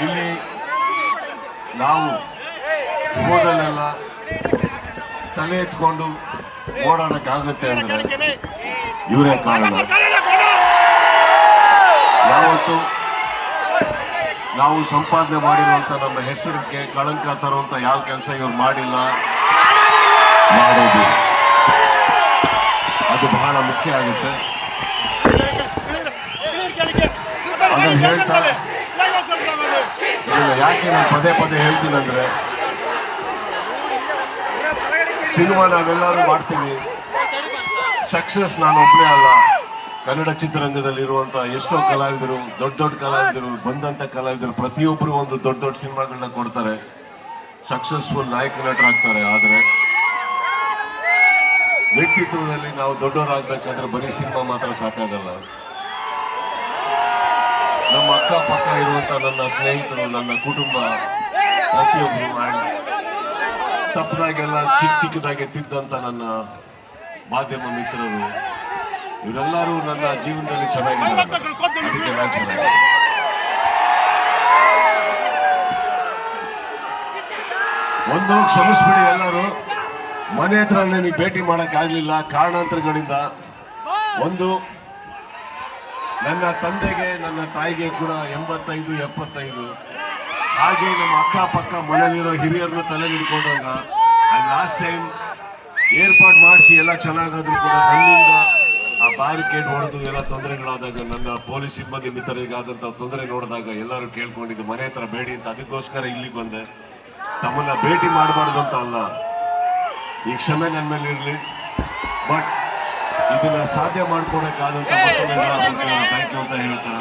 ಇಲ್ಲಿ ನಾವು ಹೋದಲ್ಲೆಲ್ಲ ತಲೆ ಎತ್ಕೊಂಡು ಓಡಾಡಕ್ಕಾಗತ್ತೆ ಅಂದ್ರೆ ಇವರೇ ಕಾರಣ. ಯಾವತ್ತು ನಾವು ಸಂಪಾದನೆ ಮಾಡಿರುವಂಥ ನಮ್ಮ ಹೆಸರಿಗೆ ಕಳಂಕ ತರುವಂತ ಯಾವ ಕೆಲಸ ಇವ್ರು ಮಾಡಿಲ್ಲ ಮಾಡೋದು ಅದು ಬಹಳ ಮುಖ್ಯ ಆಗುತ್ತೆ. ಅದನ್ನು ಹೇಳ್ತಾ ಇದನ್ನ ಯಾಕೆ ನಾನು ಪದೇ ಪದೇ ಹೇಳ್ತೀನಂದರೆ ಸಿನಿಮಾ ನಾವೆಲ್ಲರೂ ಮಾಡ್ತೀವಿ. ಸಕ್ಸಸ್ ನಾನು ಒಬ್ಬನೇ ಅಲ್ಲ. ಕನ್ನಡ ಚಿತ್ರರಂಗದಲ್ಲಿ ಇರುವಂತ ಎಷ್ಟೋ ಕಲಾವಿದರು, ದೊಡ್ಡ ದೊಡ್ಡ ಕಲಾವಿದರು ಬಂದಂಥ ಕಲಾವಿದರು ಪ್ರತಿಯೊಬ್ಬರು ಒಂದು ದೊಡ್ಡ ದೊಡ್ಡ ಸಿನಿಮಾಗಳನ್ನ ಕೊಡ್ತಾರೆ. ಸಕ್ಸಸ್ಫುಲ್ ನಾಯಕ ನಟರಾಗ್ತಾರೆ. ಆದರೆ, ವ್ಯಕ್ತಿತ್ವದಲ್ಲಿ ನಾವು ದೊಡ್ಡವರಾಗಬೇಕಾದ್ರೆ ಬರೀ ಸಿನಿಮಾ ಮಾತ್ರ ಸಾಕಾಗಲ್ಲ. ನಮ್ಮ ಅಕ್ಕಪಕ್ಕ ಇರುವಂತ ನನ್ನ ಸ್ನೇಹಿತರು, ನನ್ನ ಕುಟುಂಬ, ಪ್ರತಿಯೊಬ್ಬರು ಮಾಡಿ ತಪ್ಪದಾಗೆಲ್ಲ ಚಿಕ್ಕ ಚಿಕ್ಕದಾಗಿ ತಿದ್ದಂತ ನನ್ನ ಮಾಧ್ಯಮ ಮಿತ್ರರು, ಇವರೆಲ್ಲರೂ ನನ್ನ ಜೀವನದಲ್ಲಿ ಚೆನ್ನಾಗಿದ್ದಾರೆ. ಚೆನ್ನಾಗಿದೆ ಒಂದು ಕ್ಷಮಿಸ್ಬಿಡಿ ಎಲ್ಲರೂ. ಮನೆ ಹತ್ರ ನನಗೆ ಭೇಟಿ ಮಾಡೋಕ್ಕಾಗಲಿಲ್ಲ, ಕಾರಣಾಂತರಗಳಿಂದ. ಒಂದು ನನ್ನ ತಂದೆಗೆ, ನನ್ನ ತಾಯಿಗೆ ಕೂಡ ಎಂಬತ್ತೈದು, ಎಪ್ಪತ್ತೈದು. ಹಾಗೆ ನಮ್ಮ ಅಕ್ಕಪಕ್ಕ ಮನೆಯಲ್ಲಿರೋ ಹಿರಿಯರನ್ನು ತಲೆ ಹಿಡ್ಕೊಂಡಾಗ ಲಾಸ್ಟ್ ಟೈಮ್ ಏರ್ಪಾಡು ಮಾಡಿಸಿ ಎಲ್ಲ ಚೆನ್ನಾಗಾದ್ರೂ ಕೂಡ ನನ್ನಿಂದ ಆ ಬ್ಯಾರಿಕೇಡ್ ಹೊಡೆದು ಎಲ್ಲ ತೊಂದರೆಗಳಾದಾಗ, ನನ್ನ ಪೊಲೀಸ್ ಸಿಬ್ಬಂದಿ ಮಿತ್ರರಿಗಾದಂಥ ತೊಂದರೆ ನೋಡಿದಾಗ ಎಲ್ಲರೂ ಕೇಳ್ಕೊಂಡಿದ್ದು, ಮನೆ ಹತ್ರ ಬೇಡಿ ಅಂತ. ಅದಕ್ಕೋಸ್ಕರ ಇಲ್ಲಿಗೆ ಬಂದೆ. ತಮ್ಮನ್ನ ಭೇಟಿ ಮಾಡಬಾರ್ದು ಅಂತ ಅಲ್ಲ. ಈ ಕ್ಷಮೆ ನನ್ನ ಮೇಲೆ ಇರಲಿ ಬಟ್ ಇದನ್ನ ಸಾಧ್ಯ ಮಾಡ್ಕೊಡಕ್ಕಾದಂತ ಮತ್ತೊಂದು ಅಂತ ಹೇಳ್ತಾ